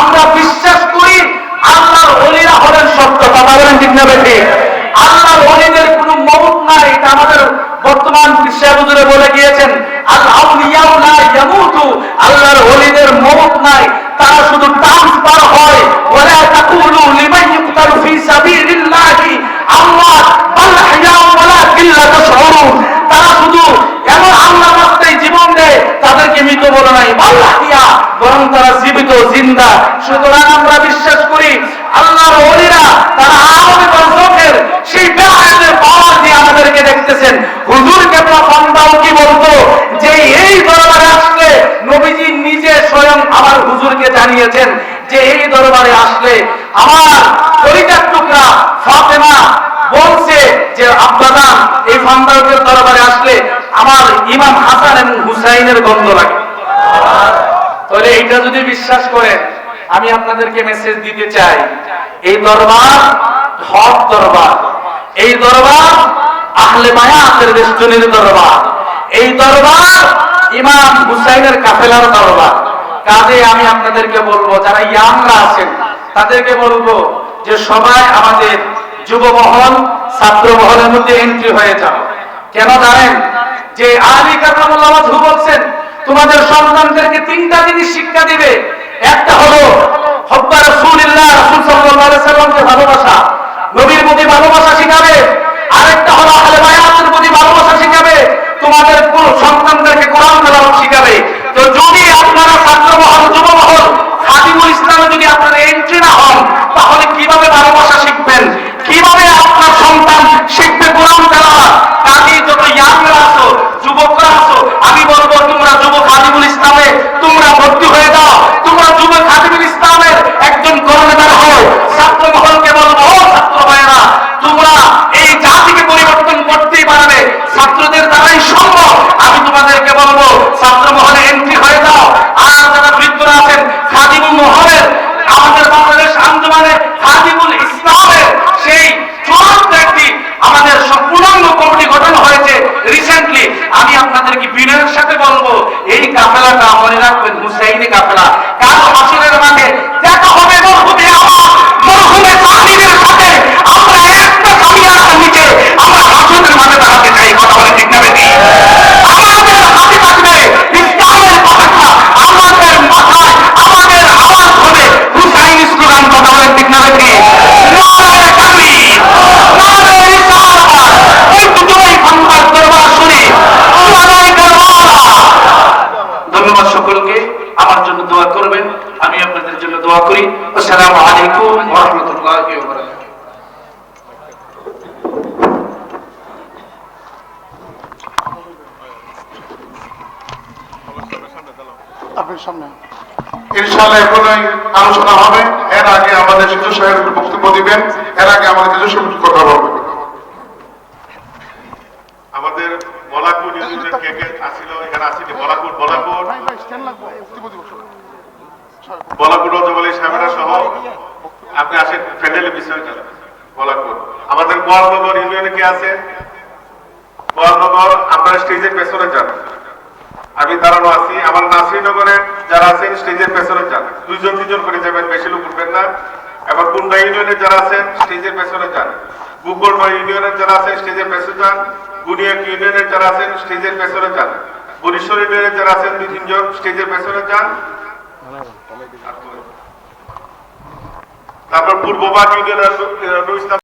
আমরা বিশ্বাস করি আল্লাহর অলিরা হলেন সত্য কথা বলেন ঠিক না বেঠি? আল্লাহর অলিদের কোনো মৌত নাই, এটা আমাদের বর্তমান বিশ্বাবুজুরে বলে গিয়েছেন আল্লাহ আল্লাহর অলিদের মৌত নাই, তারা শুধু ট্রান্সফার হয় ওয়ালা তাকুলু লিমান ইউকতালু ফি সাবিলিল্লাহি আল্লাহ বাল হিয়াউ ওয়ালাকিন লা তাশউরুন তারা শুধু এমন আল্লাহ রাস্তায় জীবন দেয় তাদেরকে মৃত বলে নাই আল্লাহিয়া বরং তারা জীবিত জিন্দা সুতরাং আমরা বিশ্বাস করি আল্লাহর ওলিরা তারা আরবে বর্ষকের সেই বেহায়াতের পাওয়ার দিয়ে আমাদেরকে দেখতেছেন হুজুর কেবলা বান্দাও কি বলতো যে এই দরবারে আসলে নবীজি নিজে স্বয়ং আমার হুজুরকে জানিয়েছেন যে এই দরবারে আসলে আমার কলিজার টুকরা ফাতেমা বলছে যে আপনারা এই ফান্দাউকের দরবারে আসলে আমার ইমাম হাসান এবং হুসাইনের গন্ধ লাগে। তাহলে এইটা যদি বিশ্বাস করেন, আমি আপনাদেরকে মেসেজ দিতে চাই, এই দরবার হক দরবার, এই দরবার আহলে মায়াতের বেষ্টনীর দরবার, এই দরবার ইমাম হুসাইনের কাফেলার দরবার। কাজে আমি আপনাদেরকে বলব, যারা ইয়াংরা আছেন, তাদেরকে বলব যে সবাই আমাদের যুব মহল, ছাত্র মহলের মধ্যে এন্ট্রি হয়ে যাও। কেন জানেন? যে আলী কাকামুল্লাহ বলছেন, তোমাদের সন্তানদেরকে তিনটা জিনিস শিক্ষা দিবে। একটা হলো হব্বা রাসূলুল্লাহ, রাসূল সাল্লাল্লাহু আলাইহি সাল্লামকে ভালোবাসা, নবীর প্রতি ভালোবাসা শিখাবে। আরেকটা হলো আহলে বায়াতের প্রতি ভালোবাসা শিখাবে। তোমাদের আমার জন্য দোয়া করবেন আমি আপনাদের জন্য দোয়া করি। আসসালামু আলাইকুম ওয়া রাহমাতুল্লাহি ওয়া বারাকাতুহু আপনার সামনে। ইনশাআল্লাহ এখনই আলোচনা হবে। এর আগে আমাদের শিশু সাহেব একটু বক্তব্য দিবেন। এর আগে আমাদের কিছু সবুজ কথা বলবেন আমাদের বলাকুর কে আসিল এখানে আসিনি বলাকুর বলাকুর ইউনিয়নে আমি দাঁড়ানো আছি। আমার নাসরিনগরের যারা আছেন, স্টেজের পেছনে যান। দুইজন দুজন করে যাবেন, বেশি লোক উঠবেন না। এবার কুন্ডা ইউনিয়নের যারা আছেন, স্টেজের পেছনে যান। বুকরমা ইউনিয়নের যারা আছেন, স্টেজের পেছনে যান। গুনিয়াক ইউনিয়নের যারা আছেন, স্টেজের পেছনে যান। বরিশ্বর যারা আছেন দুই তিনজন স্টেজের পেছনে যান। তারপর পূর্ববাগ ইউনিয়নের নুর ইসলাম